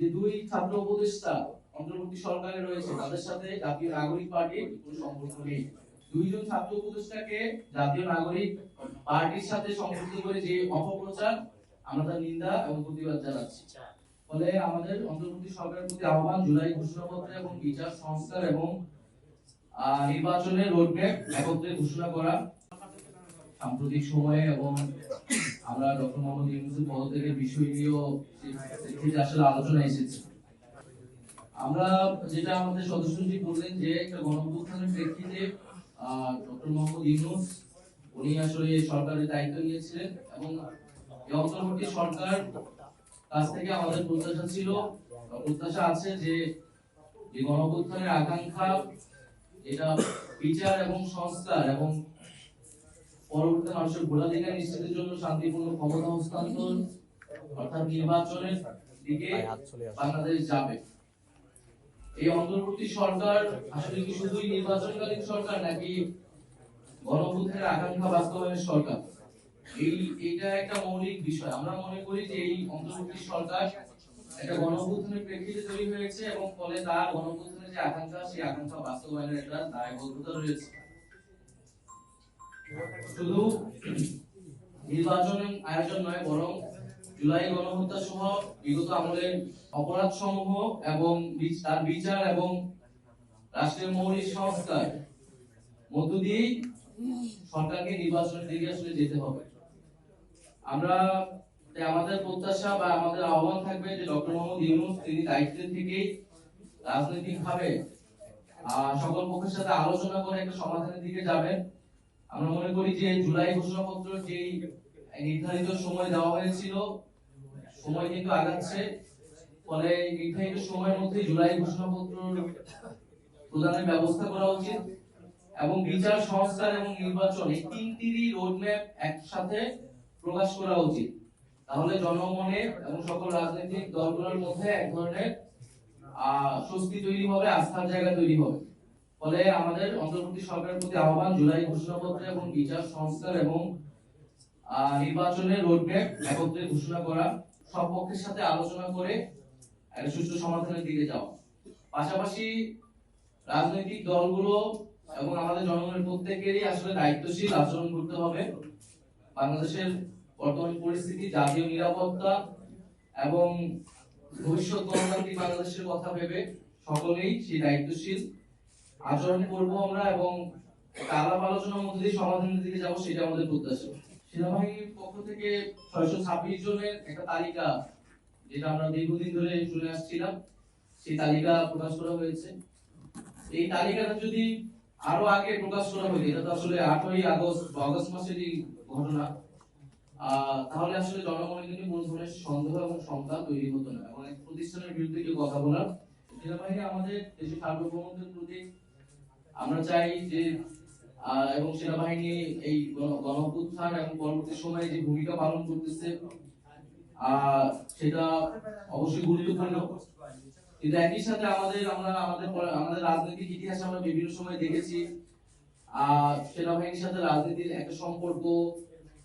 যে দুই ছাত্র উপদেষ্টা অন্তর্বর্তী সরকারে রয়েছে, তাদের সাথে জাতীয় নাগরিক পার্টির কোনো সম্পর্ক নেই। দুইজন ছাত্র উপদেষ্টাকে জাতীয় নাগরিক পার্টির সাথে সংযুক্ত করে যে অপপ্রচার, আমরা তার নিন্দা এবং প্রতিবাদ জানাচ্ছি। ফলে আমাদের অন্তর্বর্তী সরকারের প্রতি আহ্বান, জুলাই ঘোষণাপত্র এবং বিচার সংস্কার এবং নির্বাচনের রোডম্যাপ একত্রে ঘোষণা করা সাম্প্রতিক সময়ে এবং আমরা ডক্টর মোহাম্মদ ইউনুসের পদত্যাগের বিষয় নিয়েও আসলে আলোচনা এসেছে। আমরা যেটা আমাদের সদস্যজি বললেন যে একটা গণঅভ্যুত্থানের প্রেক্ষিতে ডক্টর মোহাম্মদ ইউনুস, উনি আসলে সরকারের দায়িত্ব নিয়েছিলেন এবং এই অন্তর্বর্তী সরকার কাছ থেকে আমাদের প্রত্যাশা ছিল প্রত্যাশা আছে যে যে গণঅভ্যুত্থানের আকাঙ্ক্ষা, এটা বিচার এবং সংস্কার এবং পরবর্তী মানুষের ভোটাধিকার নিশ্চিতের জন্য শান্তিপূর্ণ ক্ষমতা হস্তান্তর অর্থাৎ নির্বাচনের দিকে বাংলাদেশ যাবে। এই অন্তর্বর্তী সরকার আসলে কি শুধুই নির্বাচনকালীন সরকার নাকি গণভোটের আকাঙ্ক্ষা বাস্তবায়নের সরকার? এই এটা একটা মৌলিক বিষয়। আমরা মনে করি যে এই অন্তর্বর্তী সরকার একটা গণভোটের প্রেক্ষিতে তৈরি হয়েছে এবং ফলে তার গণভোটের যে আকাঙ্ক্ষা সেই আকাঙ্ক্ষা বাস্তবায়নের একটা দায়বদ্ধতা রয়েছে। শুধু নির্বাচন আয়োজন নয়, বরং জুলাই গণহত্যা সহ বিগত আমলের অপরাধ সমূহ এবং তার বিচার এবং রাষ্ট্রের মৌলিক সংস্কার মধ্য দিয়েই সরকারকে নির্বাচনের দিকে আসলে যেতে হবে। আমরা আমাদের প্রত্যাশা বা আমাদের আহ্বান থাকবে যে ডক্টর মোহাম্মদ ইউনুস, তিনি দায়িত্বের থেকেই রাজনৈতিকভাবে সকল পক্ষের সাথে আলোচনা করে একটা সমাধানের দিকে যাবেন। আমরা মনে করি যে জুলাই ঘোষণাপত্র যেই নির্ধারিত সময় দেওয়া হয়েছিল, সময় কিন্তু আগাচ্ছে। ফলে নির্ধারিত সময়ের মধ্যে জুলাই ঘোষণাপত্র প্রদানের ব্যবস্থা করা উচিত এবং বিচার সংস্কার এবং নির্বাচন এই তিনটিরই রোডম্যাপ একসাথে প্রকাশ করা উচিত। তাহলে জনমনে এবং সকল রাজনৈতিক দলগুলোর মধ্যে এক ধরনের, আহ, স্বস্তি তৈরি হবে, আস্থার জায়গা তৈরি হবে। ফলে আমাদের অন্তর্বর্তী সরকারের প্রতি আহ্বান, জুলাই ঘোষণাপত্র এবং বিচার সংস্কার এবং নির্বাচনের রোডম্যাপ একত্রে ঘোষণা করা সব পক্ষের সাথে আলোচনা করে সুষ্ঠু সমাধানের দিকে যাওয়া। পাশাপাশি রাজনৈতিক দলগুলো এবং আমাদের জনগণের প্রত্যেকেরই আসলে দায়িত্বশীল, আচরণ করতে হবে। বাংলাদেশের বর্তমান পরিস্থিতি, জাতীয় নিরাপত্তা এবং ভবিষ্যৎ গণতান্ত্রিক বাংলাদেশের কথা ভেবে সকলেই সেই দায়িত্বশীল। আচরণ করব আমরা এবং আলাপ আলোচনার মধ্যে দিয়ে সমাধানের দিকে যাব, সেটা আমাদের প্রত্যাশা। সেনাবাহিনীর পক্ষ থেকে ছয়শো ছাব্বিশ জনের একটা তালিকা, যেটা আমরা দীর্ঘদিন ধরে শুনে আসছিলাম, সেই তালিকা প্রকাশ করা হয়েছে। এই তালিকাটা যদি আরও আগে প্রকাশ করা হতো, এটা তো আসলে আটই আগস্ট বা আগস্ট মাসেরই ঘটনা তাহলে আসলে জনগণের কিন্তু কোনো ধরনের সন্দেহ এবং শঙ্কা তৈরি হতো না। এবং এক প্রতিষ্ঠানের বিরুদ্ধে কেউ কথা বলার সেনাবাহিনী আমাদের দেশের সার্বভৌমত্বের প্রতি আমরা চাই যে এবং সেনাবাহিনী এই গণ- গণঅভ্যুত্থান এবং পরবর্তী সময়ে যে ভূমিকা পালন করতেছে সেটা অবশ্যই গুরুত্বপূর্ণ। কিন্তু একই সাথে আমাদের, আমরা আমাদের আমাদের রাজনৈতিক ইতিহাসে আমরা বিভিন্ন সময় দেখেছি সেনাবাহিনীর সাথে রাজনীতির একটা সম্পর্ক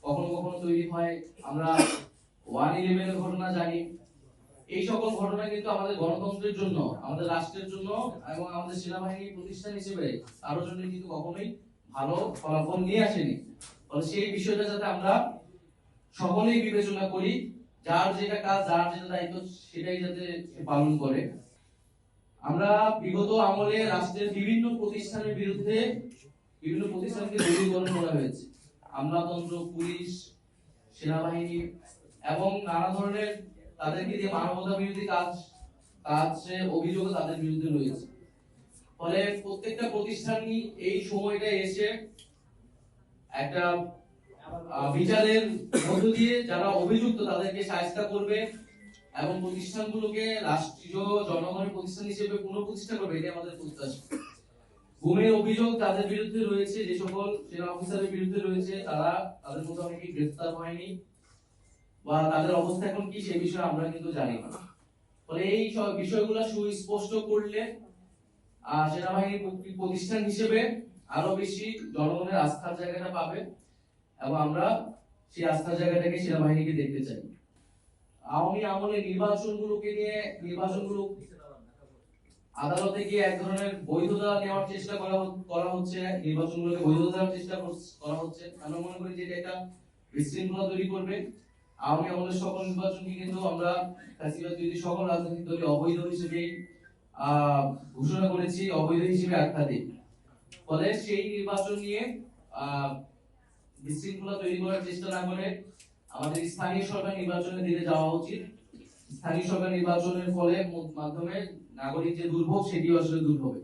কখনো কখনো তৈরি হয়। আমরা ওয়ান ইলেভেনের ঘটনা জানি। এই সকল ঘটনা কিন্তু আমাদের গণতন্ত্রের জন্য, আমাদের রাষ্ট্রের জন্য এবং আমাদের সেনাবাহিনী প্রতিষ্ঠান হিসেবে কারোর জন্য কিন্তু কখনোই ভালো ফলাফল নিয়ে আসেনি। ফলে সেই বিষয়টা যাতে আমরা সকলেই বিবেচনা করি, যার যেটা কাজ, যার যেটা দায়িত্ব, সেটাই যাতে পালন করে। আমরা বিগত আমলে রাষ্ট্রের বিভিন্ন প্রতিষ্ঠানের বিরুদ্ধে বিভিন্ন প্রতিষ্ঠানকে দলীয়করণ করা হয়েছে। আমলাতন্ত্র, পুলিশ, সেনাবাহিনী এবং নানা ধরনের তাদেরকে যে মানবতা বিরোধী কাজ, কাজে অভিযোগ তাদের বিরুদ্ধে রয়েছে। ফলে প্রত্যেকটা প্রতিষ্ঠানই এই সময়টা এসে একটা বিচারের মধ্য দিয়ে যারা অভিযুক্ত তাদেরকে সাহায্য করবে এবং প্রতিষ্ঠানগুলোকে রাষ্ট্রীয় জনগণের প্রতিষ্ঠান হিসেবে পুনঃপ্রতিষ্ঠা করবে এটা আমাদের প্রত্যাশা। গুমের অভিযোগ তাদের বিরুদ্ধে রয়েছে, যে সকল সেনা অফিসারের বিরুদ্ধে রয়েছে, তারা তাদের মধ্যে অনেকে গ্রেফতার হয়নি। বা তাদের অবস্থা এখন কি সে বিষয়ে আমরা কিন্তু জানি না। ফলে এই বিষয়গুলো সুস্পষ্ট করলে সেনাবাহিনী প্রতিষ্ঠান হিসেবে আরও বেশি জনগণের আস্থার জায়গাটা পাবে এবং আমরা সেই আস্থার জায়গাটাকে সেনাবাহিনীকে দেখতে চাই। আওয়ামী আমলে নির্বাচনগুলোকে নিয়ে, নির্বাচনগুলো আদালতে গিয়ে এক ধরনের বৈধতা নেওয়ার চেষ্টা করা করা হচ্ছে, নির্বাচনগুলোকে বৈধতা দেওয়ার চেষ্টা করা হচ্ছে। আমরা মনে করি যে এটা বিশৃঙ্খলা তৈরি করবে। আওয়ামী আমলের সকল নির্বাচনকে কিন্তু আমরা ফ্যাসিবাদ সকল রাজনৈতিক দলকে অবৈধ হিসেবে ঘোষণা করেছি, অবৈধ হিসেবে আখ্যা দিই ফলে সেই নির্বাচন নিয়ে বিশৃঙ্খলা তৈরি করার চেষ্টা না করে আমাদের স্থানীয় সরকার নির্বাচনের দিকে যাওয়া উচিত। স্থানীয় সরকার নির্বাচনের ফলে মাধ্যমে নাগরিক যে দুর্ভোগ সেটি আসলে দূর হবে।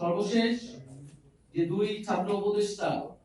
সর্বশেষ যে দুই ছাত্র উপদেষ্টা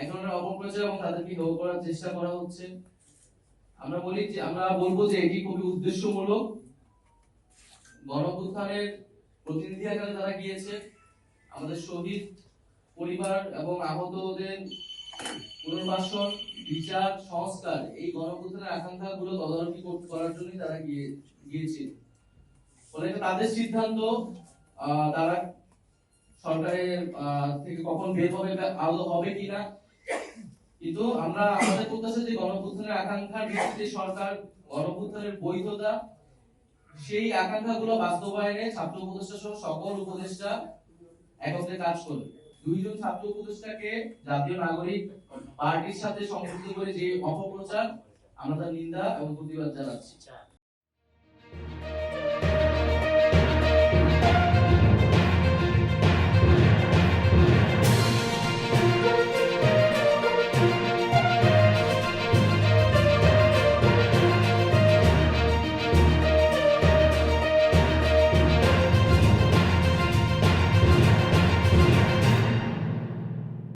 এক ধরনের অপপ্রচার এবং তাদেরকে হেয় করার চেষ্টা করা হচ্ছে। আমরা বলি যে, আমরা বলব যে এটি খুবই উদ্দেশ্যমূলক। গণপুত্থানের প্রতিনিধি আকারে তারা গিয়েছে। আমাদের শহীদ পরিবার এবং আহতদের পুনর্বাসন, বিচার, সংস্কার, এই গণপুত্থানের আকাঙ্ক্ষা গুলো তদারকি করার জন্যই তারা গিয়ে গিয়েছিল ফলে তাদের সিদ্ধান্ত তারা সরকারের থেকে কখন বের হবে আদৌ হবে কিনা কিন্তু আমরা আমাদের প্রত্যাশা যে গণভুত্থানের আকাঙ্ক্ষার ভিত্তিতে সরকার গণভুত্থানের বৈধতা, সেই আকাঙ্ক্ষাগুলো বাস্তবায়নে ছাত্র উপদেষ্টা সহ সকল উপদেষ্টা একত্রে কাজ করবে। দুইজন ছাত্র উপদেষ্টাকে জাতীয় নাগরিক পার্টির সাথে সংযুক্ত করে যে অপপ্রচার, আমরা তার নিন্দা এবং প্রতিবাদ জানাচ্ছি।